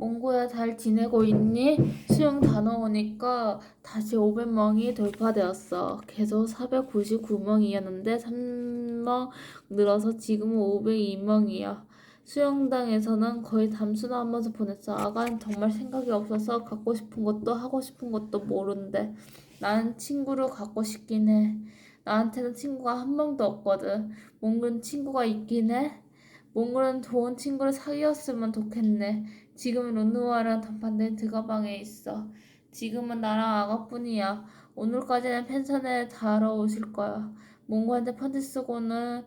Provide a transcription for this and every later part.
몽고야 잘 지내고 있니? 수영 다녀오니까 다시 500명이 돌파되었어. 계속 499명이었는데 3명 늘어서 지금은 502명이야. 수영장에서는 거의 담수나면서 보냈어. 아가는 정말 생각이 없어서 갖고 싶은 것도 하고 싶은 것도 모른대. 나는 친구를 갖고 싶긴 해. 나한테는 친구가 한 명도 없거든. 몽고는 친구가 있긴 해. 몽골은 좋은 친구를 사귀었으면 좋겠네. 지금은 룬누아랑 단판된 드가방에 있어. 지금은 나랑 아가뿐이야. 오늘까지는 펜션에 자러 오실 거야. 몽골한테 편지 쓰고는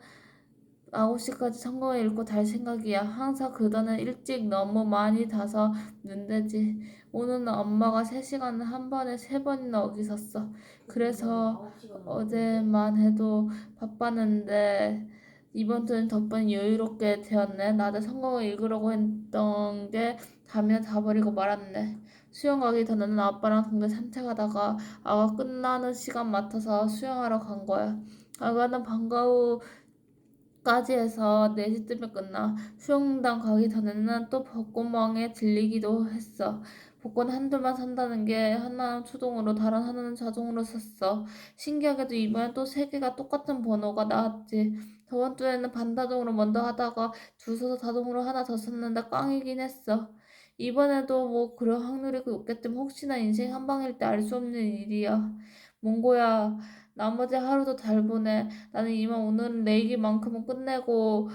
9시까지 성공을 읽고 달 생각이야. 항상 그더는 일찍 너무 많이 자서 눈대지. 오늘은 엄마가 3시간을 한 번에 3번이나 어기 섰어. 그래서 어제만 해도 바빴는데 이번 주는 덕분에 여유롭게 되었네. 나도 성공을 읽으려고 했던 게 잠이 자버리고 말았네. 수영 가기 전에는 아빠랑 동네 산책하다가 아가 끝나는 시간 맡아서 수영하러 간 거야. 아가는 방과 후 까지 해서 4시쯤에 끝나. 수영장 가기 전에는 또 벚꽃멍에 들리기도 했어. 복권 한둘만 산다는 게 하나는 수동으로 다른 하나는 자동으로 샀어. 신기하게도 이번엔 또 세 개가 똑같은 번호가 나왔지. 저번 주에는 반자동으로 먼저 하다가 줄 서서 자동으로 하나 더 샀는데 꽝이긴 했어. 이번에도 뭐 그럴 확률이 높겠지만 혹시나 인생 한 방일 때 알 수 없는 일이야. 몽고야, 나머지 하루도 잘 보내. 나는 이만 오늘은 내일만큼은 끝내고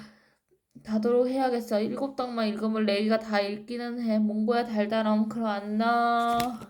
자도록 해야겠어. 일곱 장만 읽으면 내일가 다 읽기는 해. 몽고야 달달함. 그럼 안녕.